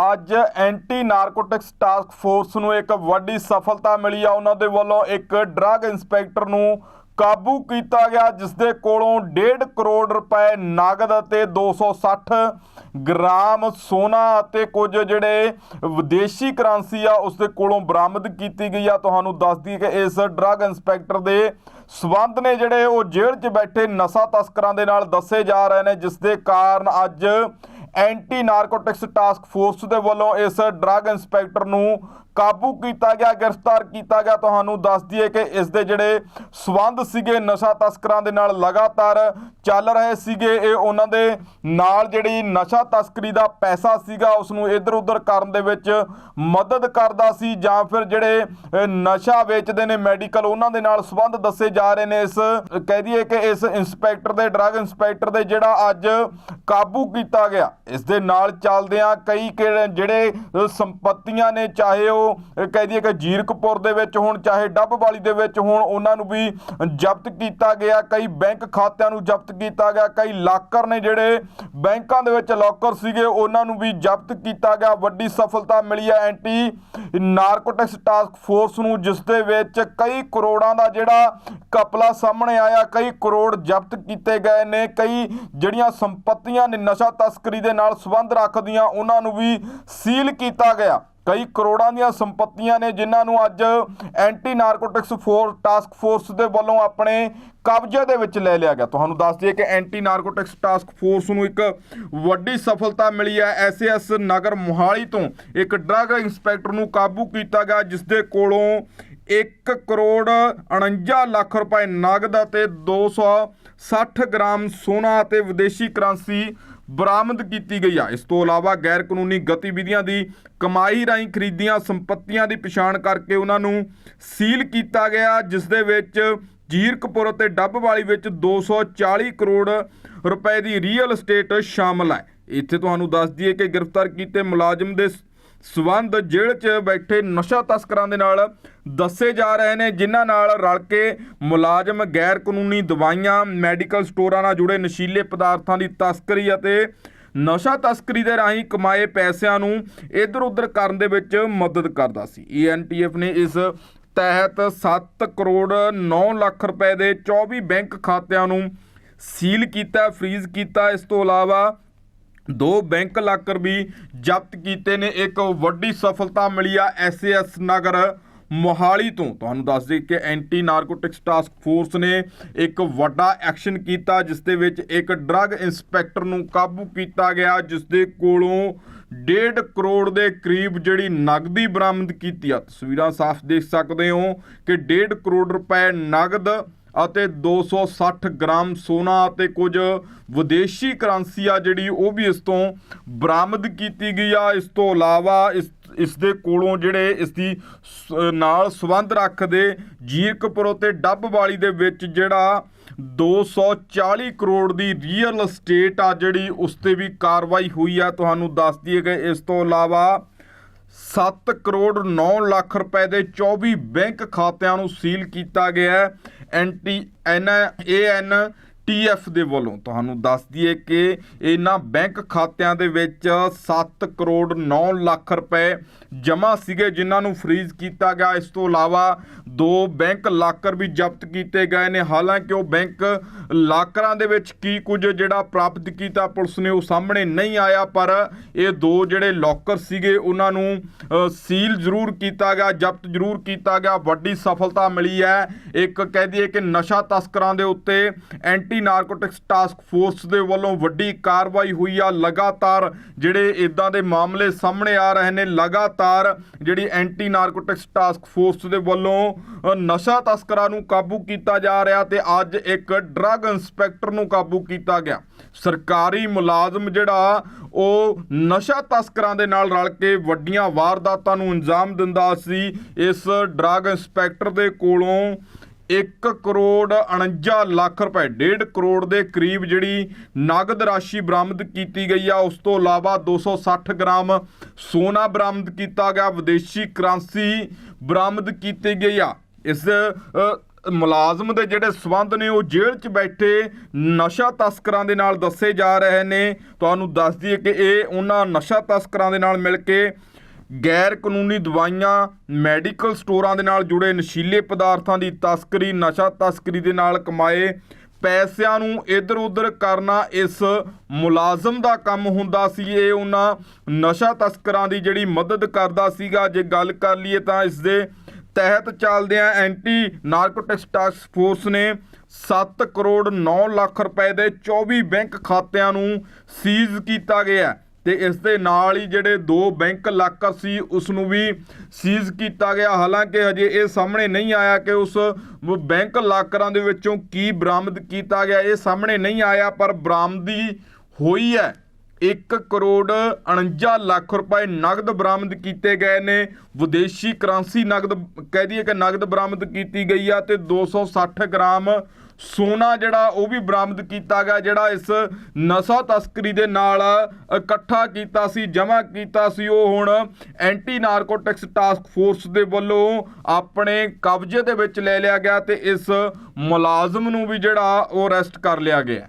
ਅੱਜ anti narcotics task force ਨੂੰ ਇੱਕ ਵੱਡੀ ਸਫਲਤਾ ਮਿਲੀ ਆ। ਉਹਨਾਂ ਦੇ ਵੱਲੋਂ ਇੱਕ ਡਰੱਗ ਇੰਸਪੈਕਟਰ ਨੂੰ ਕਾਬੂ ਕੀਤਾ ਗਿਆ ਜਿਸ ਦੇ ਕੋਲੋਂ 1.5 ਕਰੋੜ ਰੁਪਏ ਨਗਦ ਅਤੇ 260 ਗ੍ਰਾਮ ਸੋਨਾ ਅਤੇ ਕੁਝ ਜਿਹੜੇ ਵਿਦੇਸ਼ੀ ਕਰੰਸੀ ਆ ਉਸ ਦੇ ਕੋਲੋਂ ਬਰਾਮਦ ਕੀਤੀ ਗਈ ਆ। ਤੁਹਾਨੂੰ ਦੱਸ ਦਈਏ ਕਿ ਇਸ ਡਰੱਗ ਇੰਸਪੈਕਟਰ ਦੇ ਸਬੰਧ ਨੇ ਜਿਹੜੇ ਉਹ ਜੇਲ੍ਹ 'ਚ ਬੈਠੇ ਨਸ਼ਾ ਤਸਕਰਾਂ ਦੇ ਨਾਲ ਦੱਸੇ ਜਾ ਰਹੇ ਨੇ ਜਿਸ ਦੇ ਕਾਰਨ ਅੱਜ ਐਂਟੀ ਨਾਰਕੋਟਿਕਸ ਟਾਸਕ ਫੋਰਸ ਦੇ ਵੱਲੋਂ ਇਸ ਡਰੱਗ ਇੰਸਪੈਕਟਰ ਨੂੰ ਕਾਬੂ ਕੀਤਾ ਗਿਆ, ਗ੍ਰਿਫਤਾਰ ਕੀਤਾ ਗਿਆ। ਤੁਹਾਨੂੰ ਦੱਸ ਦਈਏ ਕਿ ਇਸ ਦੇ ਜਿਹੜੇ ਸਬੰਧ ਸੀਗੇ ਨਸ਼ਾ ਤਸਕਰਾਂ ਦੇ ਨਾਲ ਲਗਾਤਾਰ ਚੱਲ ਰਹੇ ਸੀਗੇ। ਇਹ ਉਹਨਾਂ ਦੇ ਨਾਲ ਜਿਹੜੀ ਨਸ਼ਾ ਤਸਕਰੀ ਦਾ ਪੈਸਾ ਸੀਗਾ ਉਸ ਨੂੰ ਇਧਰ ਉਧਰ ਕਰਨ ਦੇ ਵਿੱਚ ਮਦਦ ਕਰਦਾ ਸੀ ਜਾਂ ਫਿਰ ਜਿਹੜੇ ਨਸ਼ਾ ਵੇਚਦੇ ਨੇ ਮੈਡੀਕਲ, ਉਹਨਾਂ ਦੇ ਨਾਲ ਸਬੰਧ ਦੱਸੇ ਜਾ ਰਹੇ ਨੇ। ਇਸ, ਕਹਿ ਦਈਏ ਕਿ ਇਸ ਇੰਸਪੈਕਟਰ ਦੇ, ਡਰੱਗ ਇੰਸਪੈਕਟਰ ਦੇ ਜਿਹੜਾ ਅੱਜ ਕਾਬੂ ਕੀਤਾ ਗਿਆ। ਇਸ ਦੇ ਨਾਲ ਚੱਲਦਿਆਂ ਕਈ ਕਿ- ਜਿਹੜੇ ਸੰਪਤੀਆਂ ਨੇ, ਚਾਹੇ ਉਹ ਕਹਿ ਦਈਏ ਕਿ ਜੀਰਕਪੁਰ ਦੇ ਵਿੱਚ ਹੋਣ, ਚਾਹੇ ਡੱਬਵਾਲੀ ਦੇ ਵਿੱਚ ਹੋਣ, ਉਹਨਾਂ ਨੂੰ ਵੀ ਜ਼ਬਤ ਕੀਤਾ ਗਿਆ। ਕਈ ਬੈਂਕ ਖਾਤਿਆਂ ਨੂੰ ਜ਼ਬਤ ਕੀਤਾ ਗਿਆ। ਕਈ ਲਾਕਰ ਨੇ ਜਿਹੜੇ ਬੈਂਕਾਂ ਦੇ ਵਿੱਚ ਲਾਕਰ ਸੀਗੇ, ਉਹਨਾਂ ਨੂੰ ਵੀ ਜ਼ਬਤ ਕੀਤਾ ਗਿਆ। ਵੱਡੀ ਸਫਲਤਾ ਮਿਲੀ ਹੈ ਐਂਟੀ ਨਾਰਕੋਟਿਕਸ ਟਾਸਕ ਫੋਰਸ ਨੂੰ, ਜਿਸ ਦੇ ਵਿੱਚ ਕਈ ਕਰੋੜਾਂ ਦਾ ਜਿਹੜਾ ਕਪਲਾ ਸਾਹਮਣੇ ਆਇਆ। ਕਈ ਕਰੋੜ ਜ਼ਬਤ ਕੀਤੇ ਗਏ ਨੇ। ਕਈ ਜਿਹੜੀਆਂ ਸੰਪਤੀਆਂ ਨੇ ਨਸ਼ਾ ਤਸਕਰੀ ਦੇ ਨਾਲ ਸੰਬੰਧ ਰੱਖਦੀਆਂ, ਉਹਨਾਂ ਨੂੰ ਵੀ ਸੀਲ ਕੀਤਾ ਗਿਆ। ਕਈ ਕਰੋੜਾਂ ਦੀਆਂ ਸੰਪਤੀਆਂ ਨੇ ਜਿਨ੍ਹਾਂ ਨੂੰ ਅੱਜ anti narcotics for task force ਦੇ ਵੱਲੋਂ ਆਪਣੇ ਕਬਜ਼ੇ ਦੇ ਵਿੱਚ ਲੈ ਲਿਆ ਗਿਆ। ਤੁਹਾਨੂੰ ਦੱਸ ਦਈਏ ਕਿ ਐਂਟੀ ਨਾਰਕੋਟਿਕਸ ਟਾਸਕ ਫੋਰਸ ਨੂੰ ਇੱਕ ਵੱਡੀ ਸਫਲਤਾ ਮਿਲੀ ਹੈ। ਐਸਐਸ ਨਗਰ ਮੋਹਾਲੀ ਤੋਂ ਇੱਕ ਡਰੱਗ ਇੰਸਪੈਕਟਰ ਨੂੰ ਕਾਬੂ ਕੀਤਾ ਗਿਆ ਜਿਸ ਦੇ ਕੋਲੋਂ 1 ਕਰੋੜ 49 ਲੱਖ ਰੁਪਏ ਨਗਦ ਅਤੇ 260 ਗ੍ਰਾਮ ਸੋਨਾ ਅਤੇ ਵਿਦੇਸ਼ੀ ਕਰੰਸੀ ਬਰਾਮਦ ਕੀਤੀ ਗਈ ਆ। ਇਸ ਤੋਂ ਇਲਾਵਾ ਗੈਰ ਕਾਨੂੰਨੀ ਗਤੀਵਿਧੀਆਂ ਦੀ ਕਮਾਈ ਰਾਹੀਂ ਖਰੀਦੀਆਂ ਸੰਪਤੀਆਂ ਦੀ ਪਛਾਣ ਕਰਕੇ ਉਹਨਾਂ ਨੂੰ ਸੀਲ ਕੀਤਾ ਗਿਆ, ਜਿਸ ਦੇ ਵਿੱਚ ਜੀਰਕਪੁਰ ਅਤੇ ਡੱਬਵਾਲੀ ਵਿੱਚ 240 ਕਰੋੜ ਰੁਪਏ ਦੀ ਰੀਅਲ ਐਸਟੇਟ ਸ਼ਾਮਲ ਹੈ ਇੱਥੇ ਤੁਹਾਨੂੰ ਦੱਸ ਦਈਏ ਕਿ ਗ੍ਰਿਫਤਾਰ ਕੀਤੇ ਮੁਲਾਜ਼ਮ ਦੇ ਸਬੰਧ ਜੇਲ੍ਹ 'ਚ ਬੈਠੇ ਨਸ਼ਾ ਤਸਕਰਾਂ ਦੇ ਨਾਲ ਦੱਸੇ ਜਾ ਰਹੇ ਨੇ, ਜਿਨ੍ਹਾਂ ਨਾਲ ਰਲ ਕੇ ਮੁਲਾਜ਼ਮ ਗੈਰ ਕਾਨੂੰਨੀ ਦਵਾਈਆਂ, ਮੈਡੀਕਲ ਸਟੋਰਾਂ ਨਾਲ ਜੁੜੇ ਨਸ਼ੀਲੇ ਪਦਾਰਥਾਂ ਦੀ ਤਸਕਰੀ ਅਤੇ ਨਸ਼ਾ ਤਸਕਰੀ ਦੇ ਰਾਹੀਂ ਕਮਾਏ ਪੈਸਿਆਂ ਨੂੰ ਇੱਧਰ ਉੱਧਰ ਕਰਨ ਦੇ ਵਿੱਚ ਮਦਦ ਕਰਦਾ ਸੀ। ਈਐਨਟੀਐਫ ਨੇ ਇਸ ਤਹਿਤ 7 ਕਰੋੜ 9 ਲੱਖ ਰੁਪਏ ਦੇ 24 ਬੈਂਕ ਖਾਤਿਆਂ ਨੂੰ ਸੀਲ ਕੀਤਾ, ਫ੍ਰੀਜ਼ ਕੀਤਾ। ਇਸ ਤੋਂ ਇਲਾਵਾ ਦੋ ਬੈਂਕ ਲਾਕਰ ਵੀ ਜ਼ਬਤ ਕੀਤੇ ਨੇ। ਇੱਕ ਵੱਡੀ ਸਫਲਤਾ ਮਿਲੀ ਆ ਐਸਐਸ ਨਗਰ ਮੋਹਾਲੀ ਤੋਂ। ਤੁਹਾਨੂੰ ਦੱਸ ਦੇ ਕਿ ਐਂਟੀ ਨਾਰਕੋਟਿਕਸ ਟਾਸਕ ਫੋਰਸ ਨੇ ਇੱਕ ਵੱਡਾ ਐਕਸ਼ਨ ਕੀਤਾ, ਜਿਸ ਦੇ ਵਿੱਚ ਇੱਕ ਡਰੱਗ ਇੰਸਪੈਕਟਰ ਨੂੰ ਕਾਬੂ ਕੀਤਾ ਗਿਆ, ਜਿਸ ਦੇ ਕੋਲੋਂ 1.5 ਕਰੋੜ ਦੇ ਕਰੀਬ ਜਿਹੜੀ ਨਗਦੀ ਬਰਾਮਦ ਕੀਤੀ ਆ। ਤਸਵੀਰਾਂ ਸਾਫ਼ ਦੇਖ ਸਕਦੇ ਹੋ ਕਿ 1.5 ਕਰੋੜ ਰੁਪਏ ਨਗਦ ਅਤੇ 260 ਗ੍ਰਾਮ ਸੋਨਾ ਅਤੇ ਕੁਝ ਵਿਦੇਸ਼ੀ ਕਰੰਸੀ ਆ ਜਿਹੜੀ ਉਹ ਵੀ ਇਸ ਤੋਂ ਬਰਾਮਦ ਕੀਤੀ ਗਈ ਆ। ਇਸ ਤੋਂ ਇਲਾਵਾ ਇਸ ਇਸ ਦੇ ਕੋਲੋਂ ਜਿਹੜੇ ਇਸ ਦੀ ਸ- ਨਾਲ ਸੰਬੰਧ ਰੱਖਦੇ ਜੀਰਕਪੁਰੋ ਅਤੇ ਡੱਬਵਾਲੀ ਦੇ ਵਿੱਚ ਜਿਹੜਾ 240 ਕਰੋੜ ਦੀ ਰੀਅਲ ਐਸਟੇਟ ਆ ਜਿਹੜੀ ਉਸ ਤੇ ਵੀ ਕਾਰਵਾਈ ਹੋਈ ਆ। ਤੁਹਾਨੂੰ ਦੱਸ ਦਈਏ ਕਿ ਇਸ ਤੋਂ ਇਲਾਵਾ 7 ਕਰੋੜ 9 ਲੱਖ ਰੁਪਏ ਦੇ 24 ਬੈਂਕ ਖਾਤਿਆਂ ਨੂੰ ਸੀਲ ਕੀਤਾ ਗਿਆ ਹੈ। ਐਨਟੀ ਐਨ ਏਐਨ ਟੀਐਫ ਦੇ ਵੱਲੋਂ ਤੁਹਾਨੂੰ ਦੱਸ ਦਈਏ ਕਿ ਇਹਨਾਂ ਬੈਂਕ ਖਾਤਿਆਂ ਦੇ ਵਿੱਚ 7 ਕਰੋੜ 9 ਲੱਖ ਰੁਪਏ ਜਮ੍ਹਾਂ ਸੀਗੇ, ਜਿਨ੍ਹਾਂ ਨੂੰ ਫ੍ਰੀਜ਼ ਕੀਤਾ ਗਿਆ। ਇਸ ਤੋਂ ਇਲਾਵਾ ਦੋ ਬੈਂਕ ਲਾਕਰ ਵੀ ਜ਼ਬਤ ਕੀਤੇ ਗਏ ਨੇ। ਹਾਲਾਂਕਿ ਉਹ ਬੈਂਕ ਲਾਕਰਾਂ ਦੇ ਵਿੱਚ ਕੀ ਕੁਝ ਜਿਹੜਾ ਪ੍ਰਾਪਤ ਕੀਤਾ ਪੁਲਿਸ ਨੇ, ਉਹ ਸਾਹਮਣੇ ਨਹੀਂ ਆਇਆ, ਪਰ ਇਹ ਦੋ ਜਿਹੜੇ ਲੋਕਰ ਸੀਗੇ, ਉਹਨਾਂ ਨੂੰ ਸੀਲ ਜ਼ਰੂਰ ਕੀਤਾ ਗਿਆ, ਜ਼ਬਤ ਜ਼ਰੂਰ ਕੀਤਾ ਗਿਆ। ਵੱਡੀ ਸਫਲਤਾ ਮਿਲੀ ਹੈ। ਇੱਕ ਕਹਿ ਦਈਏ ਕਿ ਨਸ਼ਾ ਤਸਕਰਾਂ ਦੇ ਉੱਤੇ ਐਂਟੀ ਨਾਰਕੋਟਿਕਸ ਟਾਸਕ ਫੋਰਸ ਦੇ ਵੱਲੋਂ ਵੱਡੀ ਕਾਰਵਾਈ ਹੋਈ ਆ। ਲਗਾਤਾਰ ਜਿਹੜੇ ਇਦਾਂ ਦੇ ਮਾਮਲੇ ਸਾਹਮਣੇ ਆ ਰਹੇ ਨੇ, ਲਗਾਤਾਰ ਜਿਹੜੀ ਐਂਟੀ ਨਾਰਕੋਟਿਕਸ ਟਾਸਕ ਫੋਰਸ ਦੇ ਵੱਲੋਂ ਨਸ਼ਾ ਤਸਕਰਾਂ ਨੂੰ ਕਾਬੂ ਕੀਤਾ ਜਾ ਰਿਹਾ ਤੇ ਅੱਜ ਇੱਕ ਡਰੱਗ ਇੰਸਪੈਕਟਰ ਨੂੰ ਕਾਬੂ ਕੀਤਾ ਗਿਆ। ਸਰਕਾਰੀ ਮੁਲਾਜ਼ਮ ਜਿਹੜਾ, ਉਹ ਨਸ਼ਾ ਤਸਕਰਾਂ ਦੇ ਨਾਲ ਰਲ ਕੇ ਵੱਡੀਆਂ ਵਾਰਦਾਤਾਂ ਨੂੰ ਅੰਜਾਮ ਦਿੰਦਾ ਸੀ। ਇਸ ਡਰੱਗ ਇੰਸਪੈਕਟਰ ਦੇ ਕੋਲੋਂ 1 ਕਰੋੜ 49 ਲੱਖ ਰੁਪਏ 1.5 ਕਰੋੜ ਦੇ ਕਰੀਬ ਜਿਹੜੀ ਨਗਦ ਰਾਸ਼ੀ ਬਰਾਮਦ ਕੀਤੀ ਗਈ ਆ, ਉਸ ਤੋਂ ਇਲਾਵਾ 260 ਗ੍ਰਾਮ ਸੋਨਾ ਬਰਾਮਦ ਕੀਤਾ ਗਿਆ, ਵਿਦੇਸ਼ੀ ਕਰੰਸੀ ਬਰਾਮਦ ਕੀਤੀ ਗਈ ਆ। ਇਸ ਮੁਲਾਜ਼ਮ ਦੇ ਜਿਹੜੇ ਸਬੰਧ ਨੇ, ਉਹ ਜੇਲ੍ਹ 'ਚ ਬੈਠੇ ਨਸ਼ਾ ਤਸਕਰਾਂ ਦੇ ਨਾਲ ਦੱਸੇ ਜਾ ਰਹੇ ਨੇ। ਤੁਹਾਨੂੰ ਦੱਸ ਦਈਏ ਕਿ ਇਹ ਉਹਨਾਂ ਨਸ਼ਾ ਤਸਕਰਾਂ ਦੇ ਨਾਲ ਮਿਲ ਕੇ ਗੈਰ ਕਾਨੂੰਨੀ ਦਵਾਈਆਂ, ਮੈਡੀਕਲ ਸਟੋਰਾਂ ਦੇ ਨਾਲ ਜੁੜੇ ਨਸ਼ੀਲੇ ਪਦਾਰਥਾਂ ਦੀ ਤਸਕਰੀ, ਨਸ਼ਾ ਤਸਕਰੀ ਦੇ ਨਾਲ ਕਮਾਏ ਪੈਸਿਆਂ ਨੂੰ ਇੱਧਰ ਉੱਧਰ ਕਰਨਾ ਇਸ ਮੁਲਾਜ਼ਮ ਦਾ ਕੰਮ ਹੁੰਦਾ ਸੀ। ਇਹ ਉਹਨਾਂ ਨਸ਼ਾ ਤਸਕਰਾਂ ਦੀ ਜਿਹੜੀ ਮਦਦ ਕਰਦਾ ਸੀਗਾ। ਜੇ ਗੱਲ ਕਰ ਲਈਏ ਤਾਂ ਇਸ ਦੇ ਤਹਿਤ ਚੱਲਦਿਆਂ ਐਂਟੀ ਨਾਰਕੋਟਿਕਸ ਟਾਸਕ ਫੋਰਸ ਨੇ 7 ਕਰੋੜ 9 ਲੱਖ ਰੁਪਏ ਦੇ 24 ਬੈਂਕ ਖਾਤਿਆਂ ਨੂੰ ਸੀਜ਼ ਕੀਤਾ ਗਿਆ। ਤੇ ਇਸ ਦੇ ਨਾਲ ਹੀ ਜਿਹੜੇ ਦੋ ਬੈਂਕ ਲਾਕਰ ਸੀ, ਉਸ ਨੂੰ ਵੀ ਸੀਜ਼ ਕੀਤਾ ਗਿਆ। ਹਾਲਾਂਕਿ ਹਜੇ ਇਹ ਸਾਹਮਣੇ ਨਹੀਂ ਆਇਆ ਕਿ ਉਸ ਬੈਂਕ ਲਾਕਰਾਂ ਦੇ ਵਿੱਚੋਂ ਕੀ ਬਰਾਮਦ ਕੀਤਾ ਗਿਆ। ਇਹ ਸਾਹਮਣੇ ਨਹੀਂ ਆਇਆ, ਪਰ ਬਰਾਮਦੀ ਹੋਈ ਹੈ। 1 ਕਰੋੜ 49 ਲੱਖ ਰੁਪਏ ਨਗਦ ਬਰਾਮਦ ਕੀਤੇ ਗਏ ਨੇ। ਵਿਦੇਸ਼ੀ ਕਰੰਸੀ ਨਗਦ, ਕਹਿ ਦਈਏ ਕਿ ਨਗਦ ਬਰਾਮਦ ਕੀਤੀ ਗਈ ਆ ਤੇ 260 ਗ੍ਰਾਮ ਸੋਨਾ ਜਿਹੜਾ ਉਹ ਵੀ ਬਰਾਮਦ ਕੀਤਾ ਗਿਆ, ਜਿਹੜਾ ਇਸ ਨਸ਼ਾ ਤਸਕਰੀ ਦੇ ਨਾਲ ਇਕੱਠਾ ਕੀਤਾ ਸੀ, ਜਮ੍ਹਾਂ ਕੀਤਾ ਸੀ, ਉਹ ਹੁਣ ਐਂਟੀ ਨਾਰਕੋਟਿਕਸ ਟਾਸਕ ਫੋਰਸ ਦੇ ਵੱਲੋਂ ਆਪਣੇ ਕਬਜ਼ੇ ਦੇ ਵਿੱਚ ਲੈ ਲਿਆ ਗਿਆ ਤੇ ਇਸ ਮੁਲਾਜ਼ਮ ਨੂੰ ਵੀ ਜਿਹੜਾ ਉਹ ਅਰੈਸਟ ਕਰ ਲਿਆ ਗਿਆ।